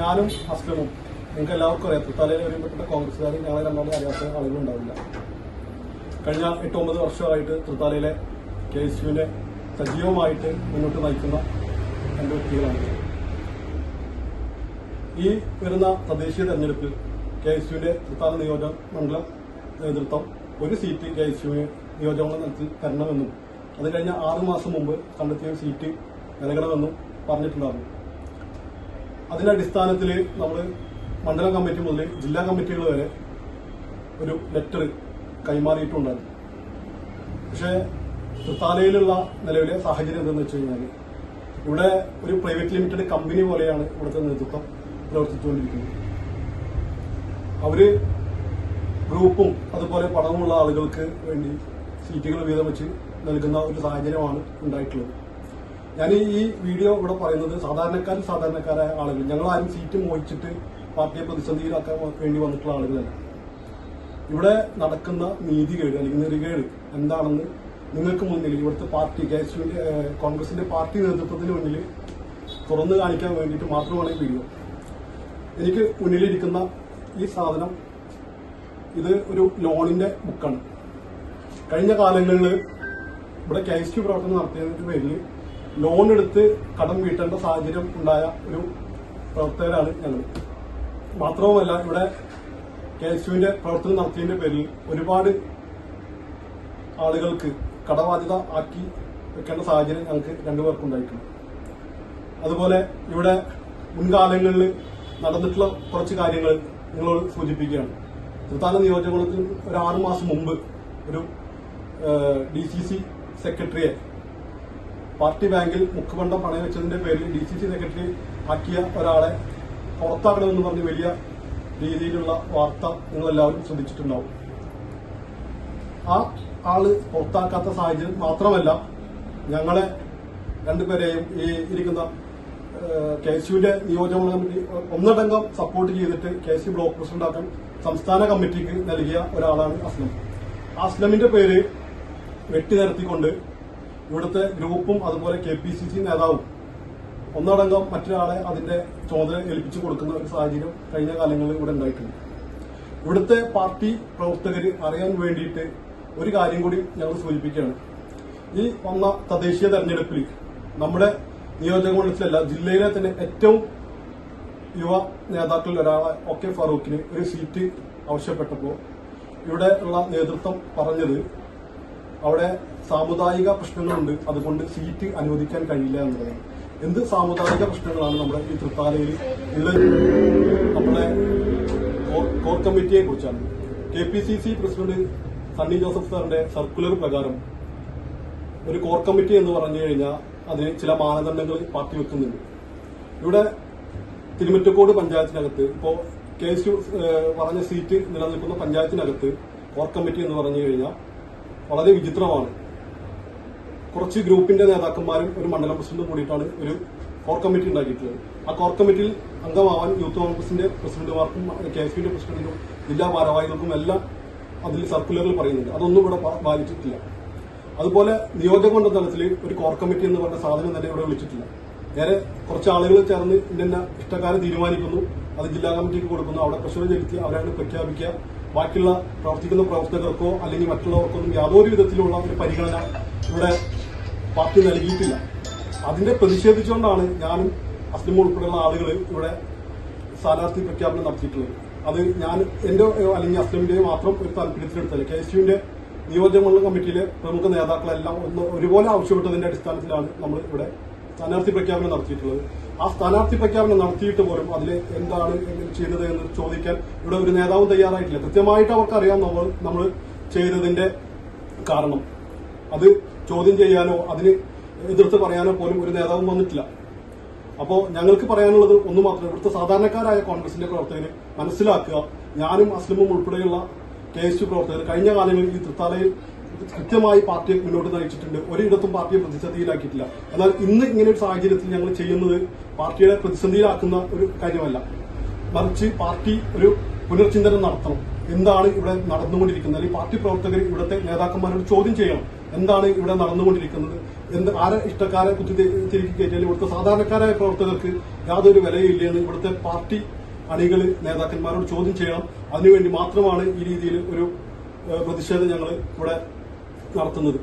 ഞാനും അസ്ലമും നിങ്ങൾക്ക് എല്ലാവർക്കും അറിയാം തലേനെ ഒരുപ്പെട്ട കോൺഗ്രസ്സുകാരും ഞങ്ങളെ രണ്ടാമത് അറിയാത്ത ആളുകളും ഉണ്ടാവില്ല. കഴിഞ്ഞ എട്ട് ഒമ്പത് വർഷമായിട്ട് തൃത്താലയിലെ കെ എസ് യുവിനെ സജീവമായിട്ട് മുന്നോട്ട് നയിക്കുന്ന രണ്ട് വ്യക്തികളാണ്. ഈ വരുന്ന തദ്ദേശീയ തെരഞ്ഞെടുപ്പിൽ കെ എസ് യുവിന്റെ തൃത്താല നിയോജക മണ്ഡലം നേതൃത്വം ഒരു സീറ്റ് കെ എസ് യുവിന് നിയോജകമണ്ഡലത്തിൽ തരണമെന്നും അത് കഴിഞ്ഞ ആറ് മാസം മുമ്പ് കണ്ടെത്തിയ സീറ്റ് നൽകണമെന്നും പറഞ്ഞിട്ടുണ്ടായിരുന്നു. അതിന്റെ അടിസ്ഥാനത്തിൽ നമ്മൾ മണ്ഡലം കമ്മിറ്റി മുതൽ ജില്ലാ കമ്മിറ്റികൾ വരെ ഒരു ലെറ്റർ കൈമാറിയിട്ടുണ്ടായിരുന്നു. പക്ഷേ തൃത്താലയിലുള്ള നിലവിലെ സാഹചര്യം എന്തെന്ന് വെച്ച് കഴിഞ്ഞാൽ ഇവിടെ ഒരു പ്രൈവറ്റ് ലിമിറ്റഡ് കമ്പനി പോലെയാണ് ഇവിടുത്തെ നേതൃത്വം പ്രവർത്തിച്ചുകൊണ്ടിരിക്കുന്നത്. അവർ ഗ്രൂപ്പും അതുപോലെ പണമുള്ള ആളുകൾക്ക് വേണ്ടി സീറ്റുകൾ വീതം വെച്ച് നൽകുന്ന ഒരു സാഹചര്യമാണ് ഉണ്ടായിട്ടുള്ളത്. ഞാൻ ഈ വീഡിയോ ഇവിടെ പറയുന്നത് സാധാരണക്കാരിൽ സാധാരണക്കാരായ ആളുകൾ ഞങ്ങൾ ആരും സീറ്റ് മോഹിച്ചിട്ട് പാർട്ടിയെ പ്രതിസന്ധിയിലാക്കാൻ വേണ്ടി വന്നിട്ടുള്ള ആളുകളല്ല. ഇവിടെ നടക്കുന്ന നീതികേട് അല്ലെങ്കിൽ നെറികേട് എന്താണെന്ന് നിങ്ങൾക്ക് മുന്നിൽ ഇവിടുത്തെ പാർട്ടി കെ എസ് കോൺഗ്രസിന്റെ പാർട്ടി നേതൃത്വത്തിന് മുന്നിൽ തുറന്നു കാണിക്കാൻ വേണ്ടിയിട്ട് മാത്രമാണ് ഈ വീഡിയോ. എനിക്ക് മുന്നിലിരിക്കുന്ന ഈ സാധനം ഇത് ഒരു ലോണിന്റെ ബുക്കാണ്. കഴിഞ്ഞ കാലങ്ങളിൽ ഇവിടെ കെ എസ് യു പ്രവർത്തനം നടത്തിയതിന്റെ പേരിൽ ലോൺ എടുത്ത് കടം വീട്ടേണ്ട സാഹചര്യം ഉണ്ടായ ഒരു പ്രവർത്തകരാണ് ഞങ്ങൾ. മാത്രവുമല്ല ഇവിടെ കെ എസ് യുവിന്റെ പ്രവർത്തനം നടത്തിയതിന്റെ പേരിൽ ഒരുപാട് ആളുകൾക്ക് കടബാധ്യത ആക്കി വെക്കേണ്ട സാഹചര്യം ഞങ്ങൾക്ക് രണ്ടുപേർക്കുണ്ടായിട്ടുണ്ട് അതുപോലെ ഇവിടെ മുൻകാലങ്ങളിൽ നടന്നിട്ടുള്ള കുറച്ച് കാര്യങ്ങൾ നിങ്ങളോട് സൂചിപ്പിക്കുകയാണ്. തൃത്താല നിയോജകമണ്ഡലത്തിൽ ഒരു ആറു മാസം മുമ്പ് ഒരു ഡി സി സി സെക്രട്ടറിയെ പാർട്ടി ബാങ്കിൽ മുഖപണ്ടം പണയം വെച്ചതിന്റെ പേരിൽ ഡി സി സി സെക്രട്ടറി ആക്കിയ ഒരാളെ പുറത്താക്കണമെന്ന് പറഞ്ഞ് വലിയ രീതിയിലുള്ള വാർത്ത നിങ്ങളെല്ലാവരും ശ്രദ്ധിച്ചിട്ടുണ്ടാവും. ആ ആൾ പുറത്താക്കാത്ത സാഹചര്യം മാത്രമല്ല ഞങ്ങളെ രണ്ടുപേരെയും ഈ ഇരിക്കുന്ന കെ എസ് നിയോജകമണ്ഡല നിയോജക കമ്മിറ്റി ഒന്നടങ്കം സപ്പോർട്ട് ചെയ്തിട്ട് കെ യു ബ്ലോക്ക് പ്രസിഡന്റ് ആക്കാൻ സംസ്ഥാന കമ്മിറ്റിക്ക് നൽകിയ ഒരാളാണ് അസ്ലം. അസ്ലമിന്റെ പേര് വെട്ടി നിരത്തിക്കൊണ്ട് ഇവിടുത്തെ ഗ്രൂപ്പും അതുപോലെ കെ പി സി സി നേതാവും ഒന്നടങ്കം മറ്റൊരാളെ അതിന്റെ ചുമതല ഏൽപ്പിച്ചു കൊടുക്കുന്ന ഒരു സാഹചര്യം കഴിഞ്ഞ കാലങ്ങളിൽ ഇവിടെ ഉണ്ടായിട്ടുണ്ട്. ഇവിടുത്തെ പാർട്ടി പ്രവർത്തകർ അറിയാൻ വേണ്ടിയിട്ട് ഒരു കാര്യം കൂടി ഞങ്ങൾ സൂചിപ്പിക്കുകയാണ്. ഈ വന്ന തദ്ദേശീയ തെരഞ്ഞെടുപ്പിൽ നമ്മുടെ നിയോജക മണ്ഡലത്തിലല്ല ജില്ലയിലെ തന്നെ ഏറ്റവും യുവ നേതാക്കളിൽ ഒരാളെ ഒ കെ ഫാറൂഖിന് ഒരു സീറ്റ് ആവശ്യപ്പെട്ടപ്പോൾ ഇവിടെ ഉള്ള നേതൃത്വം പറഞ്ഞത് അവിടെ സാമുദായിക പ്രശ്നങ്ങളുണ്ട്. അതുകൊണ്ട് സീറ്റ് അനുവദിക്കാൻ കഴിയില്ല എന്നുള്ളതാണ് എന്ത് സാമുദായിക പ്രശ്നങ്ങളാണ് നമ്മുടെ ഈ തൃത്താലയിൽ ഉള്ളത്? നമ്മുടെ കോർ- കമ്മിറ്റിയെ കുറിച്ചാണ് K P C C president Sunny Joseph സാറിന്റെ സർക്കുലർ പ്രകാരം ഒരു കോർ കമ്മിറ്റി എന്ന് പറഞ്ഞു കഴിഞ്ഞാൽ അതിന് ചില മാനദണ്ഡങ്ങൾ പാർട്ടി വെക്കുന്നുണ്ട്. ഇവിടെ തിരുമറ്റക്കോട് പഞ്ചായത്തിനകത്ത് ഇപ്പോ കെ എസ് യു പറഞ്ഞ സീറ്റ് നിലനിൽക്കുന്ന പഞ്ചായത്തിനകത്ത് കോർ കമ്മിറ്റി എന്ന് പറഞ്ഞു കഴിഞ്ഞാൽ വളരെ വിചിത്രമാണ്. കുറച്ച് ഗ്രൂപ്പിന്റെ നേതാക്കന്മാരും ഒരു മണ്ഡലം പ്രസിഡന്റും കൂടിയിട്ടാണ് ഒരു കോർ കമ്മിറ്റി ഉണ്ടാക്കിയിട്ടുള്ളത്. ആ കോർ കമ്മിറ്റിയിൽ അംഗമാവാൻ യൂത്ത് കോൺഗ്രസിന്റെ പ്രസിഡന്റുമാർക്കും കെ എസ് പിന്റെ പ്രസിഡന്റിനും ജില്ലാ ഭാരവാഹികൾക്കും എല്ലാം അതിൽ സർക്കുലറിൽ പറയുന്നുണ്ട്. അതൊന്നും ഇവിടെ ബാധിച്ചിട്ടില്ല അതുപോലെ നിയോജക മണ്ഡല തലത്തിൽ ഒരു കോർ കമ്മിറ്റി എന്ന് പറഞ്ഞ സാധനം തന്നെ ഇവിടെ വിളിച്ചിട്ടില്ല. നേരെ കുറച്ച് ആളുകൾ ചേർന്ന് ഇന്ന ഇഷ്ടക്കാരെ തീരുമാനിക്കുന്നു. അത് ജില്ലാ കമ്മിറ്റിക്ക് കൊടുക്കുന്നു. അവിടെ പ്രശ്നം ചെലുത്തി അവരാണ് പ്രഖ്യാപിക്കുക. ബാക്കിയുള്ള പ്രവർത്തിക്കുന്ന പ്രവർത്തകർക്കോ അല്ലെങ്കിൽ മറ്റുള്ളവർക്കൊന്നും യാതൊരു വിധത്തിലുള്ള ഒരു പരിഗണന ഇവിടെ പാർട്ടി നൽകിയിട്ടില്ല. അതിനെ പ്രതിഷേധിച്ചുകൊണ്ടാണ് ഞാനും അസ്ലിം ഉൾപ്പെടെയുള്ള ആളുകൾ ഇവിടെ സ്ഥാനാർത്ഥി പ്രഖ്യാപനം നടത്തിയിട്ടുള്ളത്. അത് ഞാൻ എന്റെ അല്ലെങ്കിൽ അസ്ലിമിന്റെ മാത്രം ഒരു താല്പര്യത്തിലെടുത്തല്ല കെ എസ് യുവിന്റെ നിയോജകമണ്ഡലം കമ്മിറ്റിയിലെ പ്രമുഖ നേതാക്കളെല്ലാം ഒന്ന് ഒരുപോലെ ആവശ്യപ്പെട്ടതിന്റെ അടിസ്ഥാനത്തിലാണ് നമ്മൾ ഇവിടെ സ്ഥാനാർത്ഥി പ്രഖ്യാപനം നടത്തിയിട്ടുള്ളത്. ആ സ്ഥാനാർത്ഥി പ്രഖ്യാപനം നടത്തിയിട്ട് പോലും അതിൽ എന്താണ് ചെയ്തത് എന്ന് ചോദിക്കാൻ ഇവിടെ ഒരു നേതാവും തയ്യാറായിട്ടില്ല. കൃത്യമായിട്ട് അവർക്കറിയാം നമ്മൾ നമ്മൾ ചെയ്തതിന്റെ കാരണം. അത് ചോദ്യം ചെയ്യാനോ അതിന് എതിർത്ത് പറയാനോ പോലും ഒരു നേതാവും വന്നിട്ടില്ല. അപ്പോൾ ഞങ്ങൾക്ക് പറയാനുള്ളത് ഒന്ന് മാത്രമേ ഇവിടുത്തെ സാധാരണക്കാരായ കോൺഗ്രസിന്റെ പ്രവർത്തകർ മനസ്സിലാക്കുക. ഞാനും അസ്ലമും ഉൾപ്പെടെയുള്ള കെ എസ് യു പ്രവർത്തകർ കഴിഞ്ഞ കാലങ്ങളിൽ ഈ തൃത്താലയിൽ കൃത്യമായി പാർട്ടിയെ മുന്നോട്ട് നയിച്ചിട്ടുണ്ട്. ഒരിടത്തും പാർട്ടിയെ പ്രതിസന്ധിയിലാക്കിയിട്ടില്ല. എന്നാൽ ഇന്ന് ഇങ്ങനെ ഒരു സാഹചര്യത്തിൽ ഞങ്ങൾ ചെയ്യുന്നത് പാർട്ടിയുടെ പ്രതിസന്ധിയിലാക്കുന്ന ഒരു കാര്യമല്ല. മറിച്ച് പാർട്ടി ഒരു പുനർചിന്തനം നടത്തണം. എന്താണ് ഇവിടെ നടന്നുകൊണ്ടിരിക്കുന്നത്? അല്ലെങ്കിൽ പാർട്ടി പ്രവർത്തകർ ഇവിടുത്തെ നേതാക്കന്മാരോട് ചോദ്യം ചെയ്യണം. എന്താണ് ഇവിടെ നടന്നുകൊണ്ടിരിക്കുന്നത്? എന്ത് ആരെ ഇഷ്ടക്കാരെ കുത്തി തിരിക്കി കയറ്റിയാലും ഇവിടുത്തെ സാധാരണക്കാരായ പ്രവർത്തകർക്ക് യാതൊരു വിലയില്ലെന്ന് ഇവിടുത്തെ പാർട്ടി അണികൾ നേതാക്കന്മാരോട് ചോദ്യം ചെയ്യണം. അതിനുവേണ്ടി മാത്രമാണ് ഈ രീതിയിൽ ഒരു പ്രതിഷേധം ഞങ്ങൾ ഇവിടെ നടത്തുന്നത്.